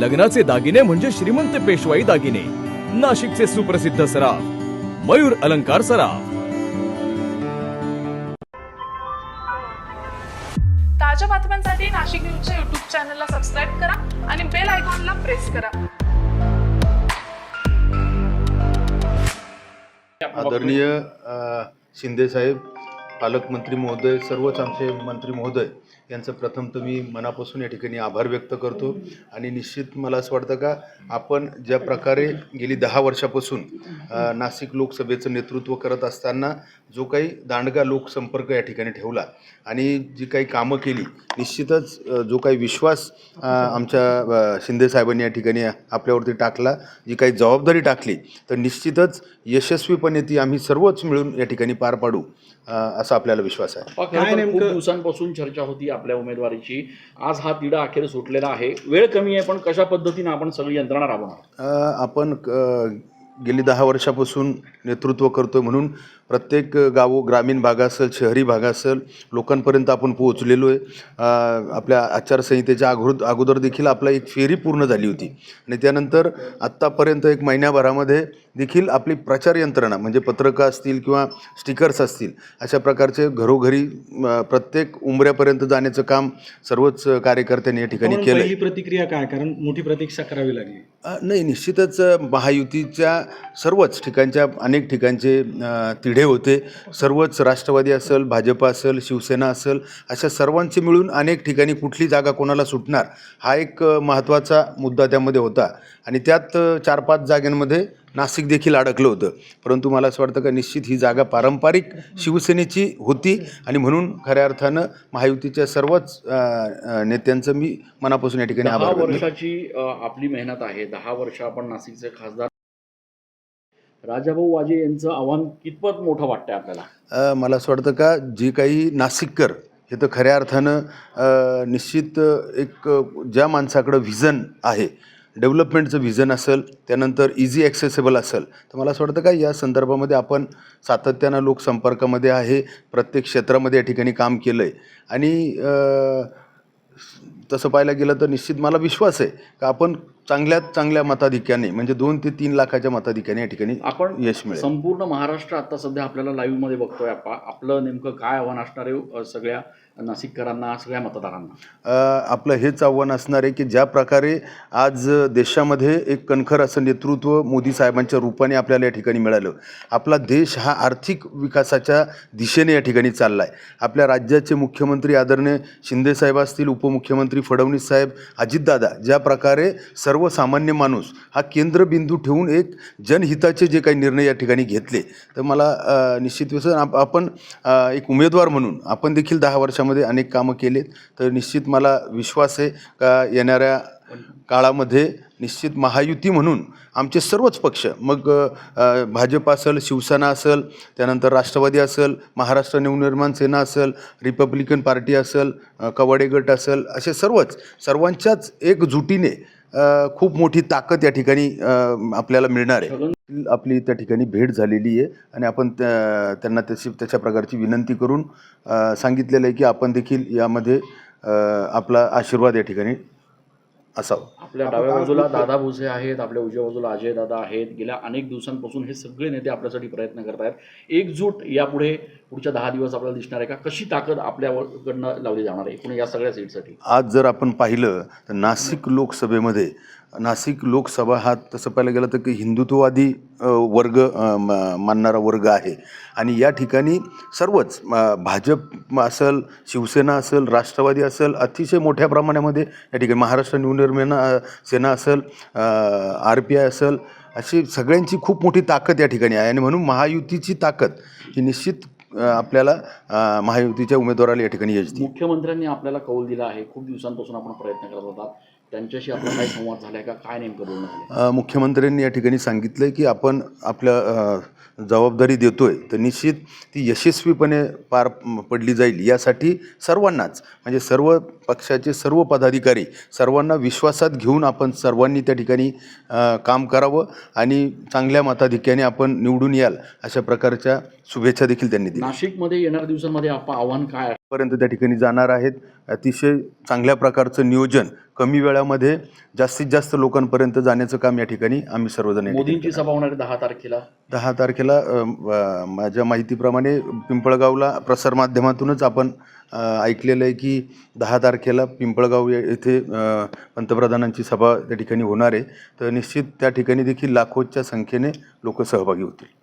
लग्नाचे दागिने म्हणजे श्रीमंत पेशवाई दागिने. नाशिकचे सुप्रसिद्ध सराफ मयूर अलंकार सराफ. ताज्या बातम्यांसाठी नाशिक न्यूजच्या युट्यूब चॅनलला सबस्क्राईब करा आणि बेल आयकॉनला प्रेस करा. आदरणीय अ, शिंदेसाहेब पालकमंत्री महोदय सर्वच आमचे मंत्री महोदय यांचं प्रथम तर मी मनापासून या ठिकाणी आभार व्यक्त करतो. आणि निश्चित मला असं वाटतं का आपण ज्या प्रकारे गेली दहा वर्षापासून नाशिक लोकसभेचं नेतृत्व करत असताना जो काही दांडगा लोकसंपर्क या ठिकाणी ठेवला आणि जी काही कामं केली निश्चितच जो काही विश्वास आमच्या शिंदेसाहेबांनी या ठिकाणी आपल्यावरती टाकला जी काही जबाबदारी टाकली तर निश्चितच यशस्वीपणे ती आम्ही सर्वच मिळून या ठिकाणी पार पाडू असा आपल्याला विश्वास आहे. दिवसांपासून चर्चा होती. आपल्या उमेदवारीची. आज हा तिढा अखेर सुटलेला आहे. वेळ कमी आहे पण कशा पद्धतीने आपण सगळी यंत्रणा राबवणार? आपण गेली दहा वर्षापासून नेतृत्व करतोय म्हणून प्रत्येक गावो ग्रामीण भाग असेल शहरी भाग असेल लोकांपर्यंत आपण पोहोचलेलो आहे आपल्या आचारसंहितेच्या अगोदर अगोदर देखील आपला एक फेरी पूर्ण झाली होती. आणि त्यानंतर आत्तापर्यंत एक महिन्याभरामध्ये देखील आपली प्रचार यंत्रणा म्हणजे पत्रकं असतील किंवा स्टिकर्स असतील अशा प्रकारचे घरोघरी प्रत्येक उंबऱ्यापर्यंत जाण्याचं काम सर्वच कार्यकर्त्यांनी या ठिकाणी केलं पहिली प्रतिक्रिया काय? कारण मोठी प्रतीक्षा करावी लागली. नाही निश्चितच महायुतीच्या सर्वच ठिकाणच्या अनेक ठिकाणचे तिढे होते. सर्वच राष्ट्रवादी असेल भाजप असेल शिवसेना असेल अशा सर्वांचे मिळून अनेक ठिकाणी कुठली जागा कोणाला सुटणार हा एक महत्त्वाचा मुद्दा त्यामध्ये होता. आणि त्यात चार पाच जागांमध्ये नाशिक देखील अडकलं होतं. परंतु मला असं वाटतं का निश्चित ही जागा पारंपरिक शिवसेनेची होती आणि म्हणून खऱ्या अर्थानं महायुतीच्या सर्वच नेत्यांचं मी मनापासून या ठिकाणी दहा आभार वर्षाची आपली मेहनत आहे. दहा वर्ष आपण नाशिकचे खासदार राजाभाऊ वाजे यांचं आव्हान कितपत मोठं वाटतंय आपल्याला? मला असं वाटतं का जे काही नाशिककर हे तर खऱ्या अर्थानं निश्चित एक ज्या माणसाकडं व्हिजन आहे डेव्हलपमेंटचं व्हिजन असेल त्यानंतर इझी ॲक्सेसेबल असेल तर मला असं वाटतं का या संदर्भामध्ये आपण सातत्यानं लोकसंपर्कामध्ये आहे प्रत्येक क्षेत्रामध्ये या ठिकाणी काम केलं आहे आणि तसं पाहायला गेलं तर निश्चित मला विश्वास आहे का आपण चांगल्यात चांगल्या मताधिक्याने म्हणजे दोन ते तीन लाखाच्या मताधिक्याने या ठिकाणी आपण यश मिळेल. संपूर्ण महाराष्ट्र आता सध्या आपल्याला लाईव्हमध्ये बघतोय आपलं नेमकं काय आव्हान असणार आहे सगळ्या नाशिककरांना सगळ्या मतदारांना? आपलं हेच आव्हान असणार आहे की ज्या प्रकारे आज देशामध्ये एक कणखर असं नेतृत्व मोदी साहेबांच्या रूपाने आपल्याला या ठिकाणी मिळालं. आपला देश हा आर्थिक विकासाच्या दिशेने या ठिकाणी चालला आहे आपल्या राज्याचे मुख्यमंत्री आदरणीय शिंदेसाहेब असतील उपमुख्यमंत्री फडणवीस साहेब अजितदादा ज्या प्रकारे सर्वसामान्य माणूस हा केंद्रबिंदू ठेवून एक जनहिताचे जे काही निर्णय या ठिकाणी घेतले. तर मला निश्चित विसर आप आपण एक उमेदवार म्हणून आपण देखील दहा वर्षामध्ये अनेक कामं केलेत. तर निश्चित मला विश्वास आहे का येणाऱ्या काळामध्ये निश्चित महायुती म्हणून आमचे सर्वच पक्ष मग भाजप असेल शिवसेना असेल त्यानंतर राष्ट्रवादी असेल महाराष्ट्र नवनिर्माण सेना असेल रिपब्लिकन पार्टी असेल कवाडे गट असेल असे सर्वच सर्वांच्याच एकजुटीने खूप मोठी ताकद या ठिकाणी आपल्याला मिळणार आहे. आपली त्या ठिकाणी भेट झालेली आहे आणि आपण त्यांना तशी त्याच्या प्रकारची विनंती करून सांगितलेलं आहे की आपण देखील यामध्ये आपला आशीर्वाद या ठिकाणी असावा. आपल्या डाव्या बाजूला दादा भुसे आहेत आपल्या उजव्या बाजूला अजय दादा आहेत. गेल्या अनेक दिवसांपासून हे सगळे नेते आपल्यासाठी प्रयत्न करत आहेत एकजूट यापुढे पुढच्या दहा दिवस आपल्याला दिसणार आहे का? कशी ताकद आपल्याकडनं लावली जाणार आहे? एकूण या सगळ्या सीटसाठी आज जर आपण पाहिलं तर नाशिक लोकसभेमध्ये नाशिक लोकसभा हा तसं पाहायला गेलं तर की हिंदुत्ववादी वर्ग म- मानणारा वर्ग आहे. आणि या ठिकाणी सर्वच भाजप असेल शिवसेना असेल राष्ट्रवादी असेल अतिशय मोठ्या प्रमाणामध्ये या ठिकाणी महाराष्ट्र नवनिर्माण सेना असेल आर पी आय असेल अशी सगळ्यांची खूप मोठी ताकद या ठिकाणी आहे. आणि म्हणून महायुतीची ताकद ही निश्चित आपल्याला महायुतीच्या उमेदवाराला या ठिकाणी यश मुख्यमंत्र्यांनी आपल्याला कौल दिला आहे. खूप दिवसांपासून आपण प्रयत्न करत होता. त्यांच्याशी आपला काही संवाद झालाय का? काय नेमकं बोलणं झालं मुख्यमंत्र्यांनी या ठिकाणी सांगितलं आहे की आपण आपल्या अ, जबाबदारी देतोय. तर निश्चित ती यशस्वीपणे पार पडली जाईल यासाठी सर्वांनाच म्हणजे सर्व पक्षाचे सर्व पदाधिकारी सर्वांना विश्वासात घेऊन आपण सर्वांनी त्या ठिकाणी अ, काम करावं आणि चांगल्या मताधिक्याने आपण निवडून याल अशा प्रकारच्या शुभेच्छा देखील त्यांनी दिल्या. नाशिकमध्ये येणाऱ्या दिवसांमध्ये आपण आव्हान काय पर्यंत त्या ठिकाणी जाणार आहेत. अतिशय चांगल्या प्रकारचं नियोजन कमी वेळामध्ये जास्तीत जास्त लोकांपर्यंत जाण्याचं काम या ठिकाणी आम्ही सर्वजण मोदींची सभा होणार दहा तारखेला. दहा तारखेला माझ्या माहितीप्रमाणे पिंपळगावला प्रसारमाध्यमातूनच आपण ऐकलेलं आहे की दहा तारखेला पिंपळगाव येथे पंतप्रधानांची सभा त्या ठिकाणी होणार आहे. तर निश्चित त्या ठिकाणी देखील लाखोच्या संख्येने लोक सहभागी होतील.